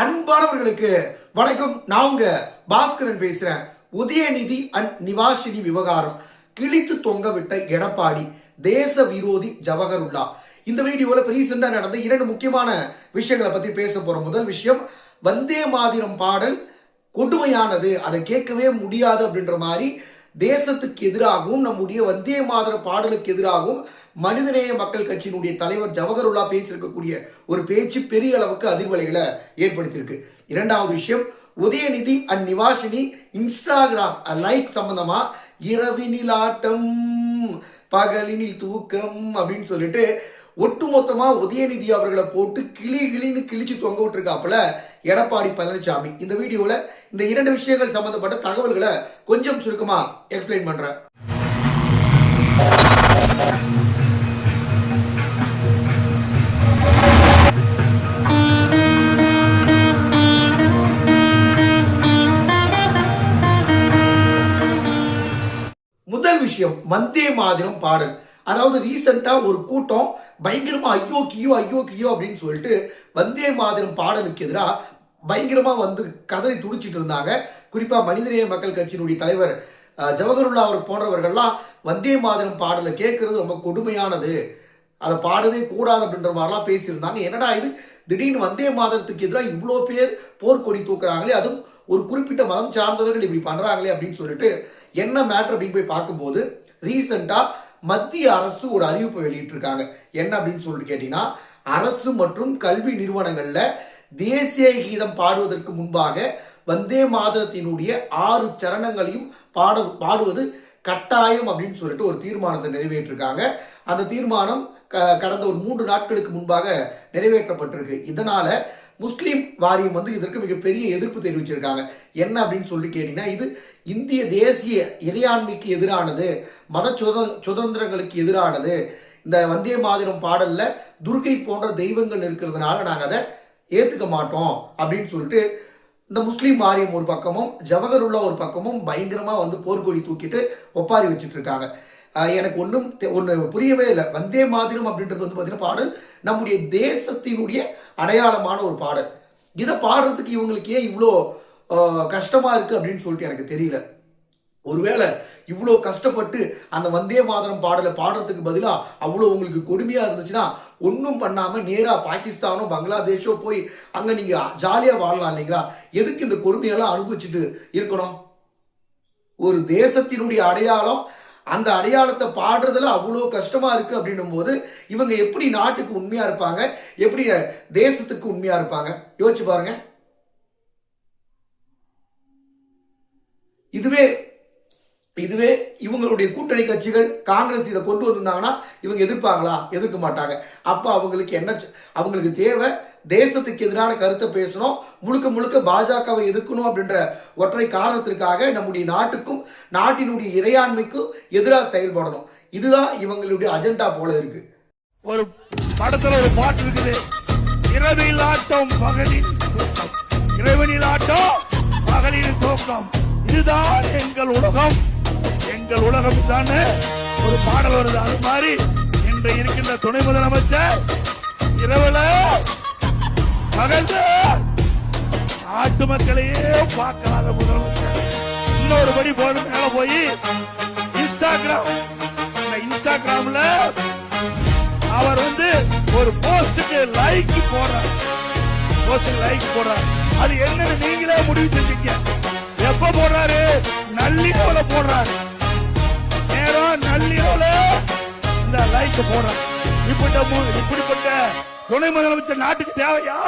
அன்பானவர்களுக்கு வணக்கம். நான் உங்க பாஸ்கரன் பேசுறேன். உதயநிதி அண்ட் நிவாஷினி விவகாரம். கிழித்து தொங்க விட்ட எடப்பாடி தேச விரோதி ஜவஹருல்லா. இந்த வீடியோவில் இப்போ ரீசெண்டாக நடந்த இரண்டு முக்கியமான விஷயங்களை பற்றி பேச போகிற முதல் விஷயம் வந்தே மாதிரம் பாடல் கொடுமையானது. அதை கேட்கவே முடியாது அப்படின்ற மாதிரி தேசத்துக்கு எதிராகவும் நம்முடைய வந்தே மாதர பாடலுக்கு எதிராகவும் மனிதநேய மக்கள் கட்சியினுடைய தலைவர் ஜவஹர்லா பேசியிருக்கக்கூடிய ஒரு பேச்சு பெரிய அளவுக்கு அதிர்வலைகளை ஏற்படுத்தியிருக்கு. இரண்டாவது விஷயம் Udhayanidhi and Nivashini Instagram like சம்பந்தமா இரவினில் ஆட்டம் பகலினில் தூக்கம் அப்படின்னு சொல்லிட்டு ஒட்டுமொத்தமா உதயநிதி அவர்களை போட்டு கிளி கிளின்னு கிழிச்சு தொங்க விட்டுருக்காப்புல எடப்பாடி பழனிசாமி. இந்த வீடியோல இந்த இரண்டு விஷயங்கள் சம்பந்தப்பட்ட தகவல்களை கொஞ்சம் சுருக்கமா எக்ஸ்பிளைன் பண்றேன். முதல் விஷயம் வந்தே மாதிரம் பாடல். அதாவது ரீசெண்டாக ஒரு கூட்டம் பயங்கரமாக ஐயோ கியோ ஐயோ கியோ அப்படின்னு சொல்லிட்டு வந்தே மாதிரம் பாடலுக்கு எதிராக பயங்கரமாக வந்து கதறி துடிச்சிட்டு இருந்தாங்க. குறிப்பாக மனிதநேய மக்கள் கட்சியினுடைய தலைவர் ஜவஹர்லா அவர் போன்றவர்கள்லாம் வந்தே மாதிரம் பாடலை கேட்கறது ரொம்ப கொடுமையானது. அதை பாடவே கூடாது அப்படின்ற மாதிரிலாம் பேசியிருந்தாங்க. என்னடா இது? திடீர்னு வந்தே மாதத்துக்கு எதிராக இவ்வளோ பேர் போர்க்கொடி தூக்குறாங்களே அதுவும் ஒரு குறிப்பிட்ட மதம் சார்ந்தவர்கள் இப்படி பண்ணுறாங்களே அப்படின்னு சொல்லிட்டு என்ன மேட்ரு அப்படின்னு போய் பார்க்கும்போது ரீசெண்டாக மத்திய அரசு ஒரு அறிவிப்பை வெளியிட்டிருக்காங்க. என்ன அப்படின்னு சொல்லிட்டு கேட்டீங்கன்னா அரசு மற்றும் கல்வி நிறுவனங்களில் தேசிய கீதம் பாடுவதற்கு முன்பாக வந்தே மாதரத்தினுடைய ஆறு சரணங்களையும் பாட பாடுவது கட்டாயம் அப்படின்னு சொல்லிட்டு ஒரு தீர்மானத்தை நிறைவேற்றிருக்காங்க. அந்த தீர்மானம் க- கடந்த ஒரு மூன்று நாட்களுக்கு முன்பாக நிறைவேற்றப்பட்டிருக்கு. இதனால முஸ்லீம் வாரியம் வந்து இதற்கு மிகப்பெரிய எதிர்ப்பு தெரிவிச்சிருக்காங்க. என்ன அப்படின்னு சொல்லி கேட்டீங்கன்னா இது இந்திய தேசிய இறையாண்மைக்கு எதிரானது. மத சுத சுதந்திரங்களுக்கு எதிரானது. இந்த வந்தே மாதிரம் பாடல்ல துர்கை போன்ற தெய்வங்கள் இருக்கிறதுனால நாங்கள் அதை ஏத்துக்க மாட்டோம் அப்படின்னு சொல்லிட்டு இந்த முஸ்லீம் மாரியம் ஒரு பக்கமும் ஜவஹருல்லா ஒரு பக்கமும் பயங்கரமா வந்து போர்க்கொடி தூக்கிட்டு ஒப்பாரி வச்சுட்டு இருக்காங்க எனக்கு ஒன்றும் ஒன்று புரியவே இல்லை. வந்தே மாதிரம் அப்படின்றது வந்து பார்த்தீங்கன்னா பாடல் நம்முடைய தேசத்தினுடைய அடையாளமான ஒரு பாடல். இதை பாடுறதுக்கு இவங்களுக்கு ஏன் இவ்வளோ கஷ்டமாக இருக்குது அப்படின்னு சொல்லிட்டு எனக்கு தெரியல. ஒருவேளை இவ்வளோ கஷ்டப்பட்டு அந்த வந்தே மாதரம் பாடலை பாடுறதுக்கு பதிலாக அவ்வளோ உங்களுக்கு கொடுமையாக இருந்துச்சுன்னா ஒன்றும் பண்ணாமல் நேராக பாகிஸ்தானோ பங்களாதேஷோ போய் அங்கே நீங்கள் ஜாலியாக வாழலாம் இல்லைங்களா? எதுக்கு இந்த கொடுமையெல்லாம் அனுபவிச்சுட்டு இருக்கணும்? ஒரு தேசத்தினுடைய அடையாளம் அந்த அடையாளத்தை பாடுறதுல அவ்வளோ கஷ்டமாக இருக்குது அப்படின்னும் போது இவங்க எப்படி நாட்டுக்கு உண்மையாக இருப்பாங்க? எப்படி தேசத்துக்கு உண்மையாக இருப்பாங்க? யோசிச்சு பாருங்கள் இதுவே இதுவே இவங்களுடைய கூட்டணி கட்சிகள் காங்கிரஸ் இதை கொண்டு வந்திருந்தாங்கன்னா இவங்க எதிர்ப்பாங்களா? எதிர்க்க மாட்டாங்க. அப்போ அவங்களுக்கு என்ன அவங்களுக்கு தேவை தேசத்துக்கு எதிரான கருத்தை பேசணும் முழுக்க முழுக்க பாஜகவை எதிர்க்கணும் அப்படின்ற ஒற்றை காரணத்திற்காக நம்முடைய நாட்டுக்கும் நாட்டினுடைய இறையாண்மைக்கும் எதிராக செயல்படணும். இதுதான் இவங்களுடைய அஜெண்டா போல இருக்கு. ஒரு படத்துல ஒரு பாட்டு இருக்குது. இரவில் ஆட்டம் பகலின் இரவனில் ஆட்டம் பகலின் தோக்கம். இதுதான் எங்கள் உலகம். எங்கள் உலகம் தானே? ஒரு பாடல் வருது அது மாதிரி. இன்று இருக்கின்ற துணை முதலமைச்சர் இரவுல பகல்ல நாட்டு மக்களையே பார்க்காத முதலமைச்சர். இன்னொரு படி போன மேல போய் இன்ஸ்டாகிராம். இன்ஸ்டாகிராம்ல அவர் வந்து ஒரு போஸ்டுக்கு லைக் போடுறார். போஸ்டுக்கு லைக் போடுறார். அது என்னன்னு நீங்களே முடிவு செஞ்சீங்க. எப்ப போடுறாரு? நள்ளிரவுல போடுறாரு. இந்த லைக் போடுறேன். இப்படிப்பட்ட இப்படிப்பட்ட துணை முதலமைச்சர் நாட்டுக்கு தேவையா?